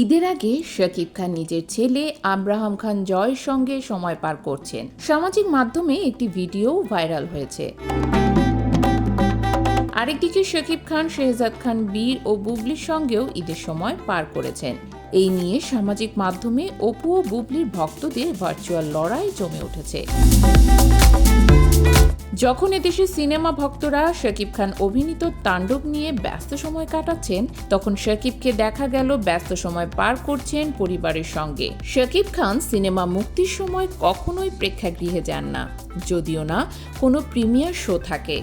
ঈদের আগে শাকিব খান নিজের ছেলে আব্রাহাম খান জয়ের সঙ্গে সময় পার করছেন। সামাজিক মাধ্যমে একটি ভিডিও ভাইরাল হয়েছে। আরেকদিকে শাকিব খান, শেহজাদ খান, বীর ও বুবলির সঙ্গেও ঈদের সময় পার করেছেন। এই নিয়ে সামাজিক মাধ্যমে অপু ও বুবলির ভক্তদের ভার্চুয়াল লড়াই জমে উঠেছে। যখন এদেশে সিনেমা ভক্তরা শাকিব খান অভিনীত তাণ্ডব নিয়ে ব্যস্ত সময় কাটাচ্ছেন, তখন শাকিবকে দেখা গেল ব্যস্ত সময় পার করছেন পরিবারের সঙ্গে। শাকিব খান সিনেমা মুক্তির সময় কখনোই প্রেক্ষাগৃহে যান না, যদিও না কোনো প্রিমিয়ার শো থাকে।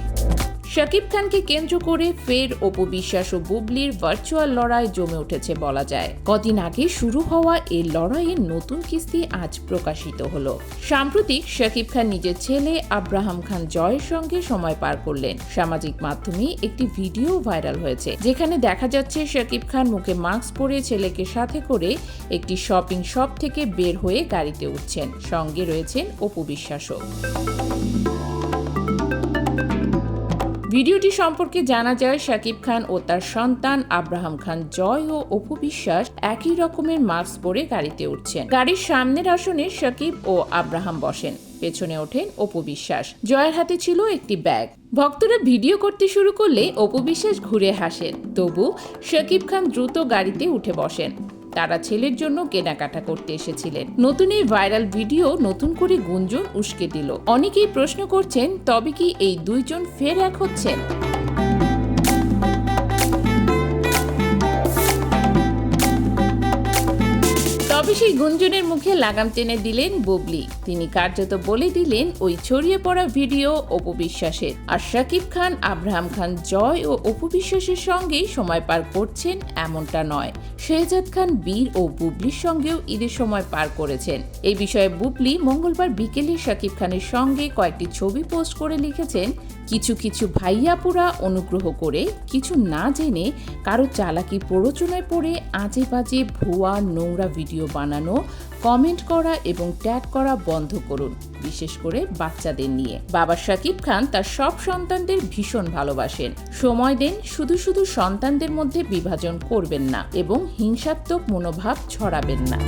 শাকিব খানকে কেন্দ্র করে ফের অপু বিশ্বাস ও বুবলির ভার্চুয়াল লড়াই জমে উঠেছে বলা যায়। কদিন আগে শুরু হওয়া এই লড়াইয়ের নতুন কিস্তি আজ প্রকাশিত হলো। সাম্প্রতিক শাকিব খান নিজের ছেলে আব্রাহাম খান জয়ের সঙ্গে সময় পার করলেন। সামাজিক মাধ্যমে একটি ভিডিও ভাইরাল হয়েছে, যেখানে দেখা যাচ্ছে শাকিব খান মুখে মাস্ক পরে ছেলেকে সাথে করে একটি শপিং শপ থেকে বের হয়ে গাড়িতে উঠছেন। সঙ্গে রয়েছেন অপু বিশ্বাসও ভিডিওটি সম্পর্কে জানা যায়, শাকিব খান ও তার সন্তান আব্রাহাম খান জয় ও অপু বিশ্বাস একই রকমের মাস্ক পরে গাড়িতে উঠছেন। গাড়ির সামনের আসনে শাকিব ও আব্রাহাম বসেন, পেছনে ওঠেন অপু বিশ্বাস। জয়ের হাতে ছিল একটি ব্যাগ। ভক্তরা ভিডিও করতে শুরু করলে অপু বিশ্বাস ঘুরে হাসেন। তবু শাকিব খান দ্রুত গাড়িতে উঠে বসেন। তারা ছেলের জন্য কেনাকাটা করতে এসেছিলেন। নতুন এই ভাইরাল ভিডিও নতুন করে গুঞ্জন উস্কে দিল। অনেকেই প্রশ্ন করছেন, তবে কি এই দুইজন ফের এক হচ্ছেন? তবে সেই গুঞ্জনের মুখে লাগাম টেনে দিলেন বুবলি। তিনি কার্যত বলে দিলেন ওই ছড়িয়ে পড়া ভিডিও অপবিশ্বাসের আর শাকিব খান, আব্রাহাম খান জয় ও অপবিশ্বাসের সঙ্গেই সময় পার করছেন এমনটা নয়। শেহজাদ খান, বীর ও বুবলির সঙ্গেও ঈদের সময় পার করেছেন। এই বিষয়ে বুবলি মঙ্গলবার বিকেলে শাকিব খানের সঙ্গে কয়েকটি ছবি পোস্ট করে লিখেছেন, কিছু কিছু ভাইয়াপুরা অনুগ্রহ করে কিছু না জেনে কারও চালাকি প্ররোচনায় পড়ে আজে বাজে ভুয়া নোংরা ভিডিও বানানো কমেন্ট করা এবং ট্যাগ করা বন্ধ করুন, বিশেষ করে বাচ্চাদের নিয়ে। বাবা শাকিব খান তার সব সন্তানদের ভীষণ ভালোবাসেন। সময় দেন শুধু শুধু সন্তানদের মধ্যে বিভাজন করবেন না এবং হিংসাত্মক মনোভাব ছড়াবেন না।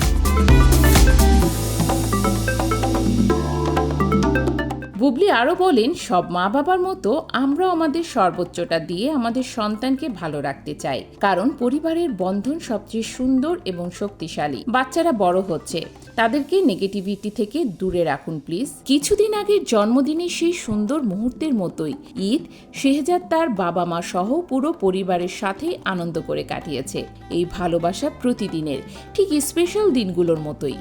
বুবলি আরও বলেন, সব মা বাবার মতো আমরাও আমাদের সর্বোচ্চটা দিয়ে আমাদের সন্তানকে ভালো রাখতে চাই। কারণ পরিবারের বন্ধন সবচেয়ে সুন্দর এবং শক্তিশালী। বাচ্চারা বড় হচ্ছে। তাদেরকে নেগেটিভিটি থেকে দূরে রাখুন প্লিজ কিছুদিন আগে জন্মদিনের সেই সুন্দর মুহূর্তের মতোই ঈদ শেহজাদ তার বাবা মা সহ পুরো পরিবারের সাথে আনন্দ করে কাটিয়েছে। এই ভালোবাসা প্রতিদিনের, ঠিক স্পেশাল দিনগুলোর মতোই।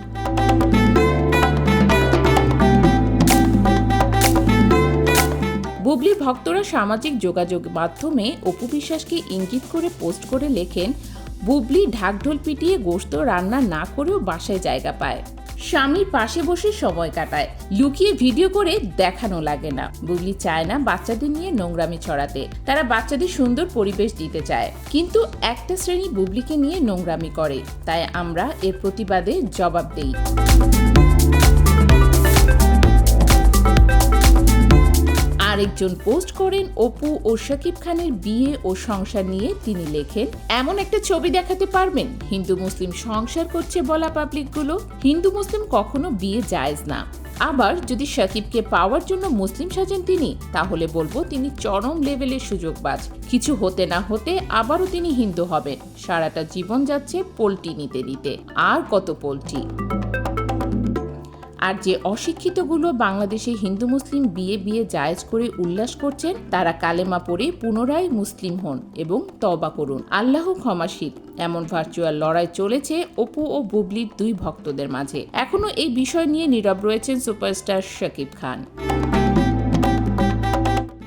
বুবলির ভক্তরা সামাজিক যোগাযোগ মাধ্যমে অপু বিশ্বাসকে ইঙ্গিত করে পোস্ট করে লেখেন, বুবলি ঢাকঢোল পিটিয়ে গোস্ত রান্না না করেও বাসায় জায়গা পায়। স্বামীর পাশে বসে সময় কাটায়। লুকিয়ে ভিডিও করে দেখানো লাগে না। বুবলি চায় না বাচ্চাদের নিয়ে নোংরামি ছড়াতে। তারা বাচ্চাদের সুন্দর পরিবেশ দিতে চায়। কিন্তু একটা শ্রেণি বুবলিকে নিয়ে নোংরামি করে। তাই আমরা এর প্রতিবাদে জবাব দেই। আরেকজন পোস্ট করেন অপু ও শাকিব খানের বিয়ে ও সংসার নিয়ে তিনি লেখেন, এমন একটা ছবি দেখাতে পারবেন। হিন্দু মুসলিম সংসার করছে বলা পাবলিকগুলো। হিন্দু মুসলিম কখনো বিয়ে জায়েজ না। আবার যদি শাকিবকে পাওয়ার জন্য মুসলিম সাজেন তিনি, তাহলে বলব তিনি চরম লেভেলের সুযোগবাজ। কিছু হতে না হতে আবারও তিনি হিন্দু হবেন। সারাটা জীবন যাচ্ছে পোলট্রি নিতে নিতে। আর কত পোলট্রি? আর যে অশিক্ষিতগুলো বাংলাদেশে হিন্দু মুসলিম বিয়ে বিয়ে জায়েজ করে উল্লাস করছেন, তারা কালেমা পড়ে পুনরায় মুসলিম হন এবং তবা করুন। আল্লাহ ক্ষমাশীল। এমন ভার্চুয়াল লড়াই চলেছে অপু ও বুবলির দুই ভক্তদের মাঝে। এখনও এই বিষয় নিয়ে নীরব রয়েছেন সুপারস্টার শাকিব খান।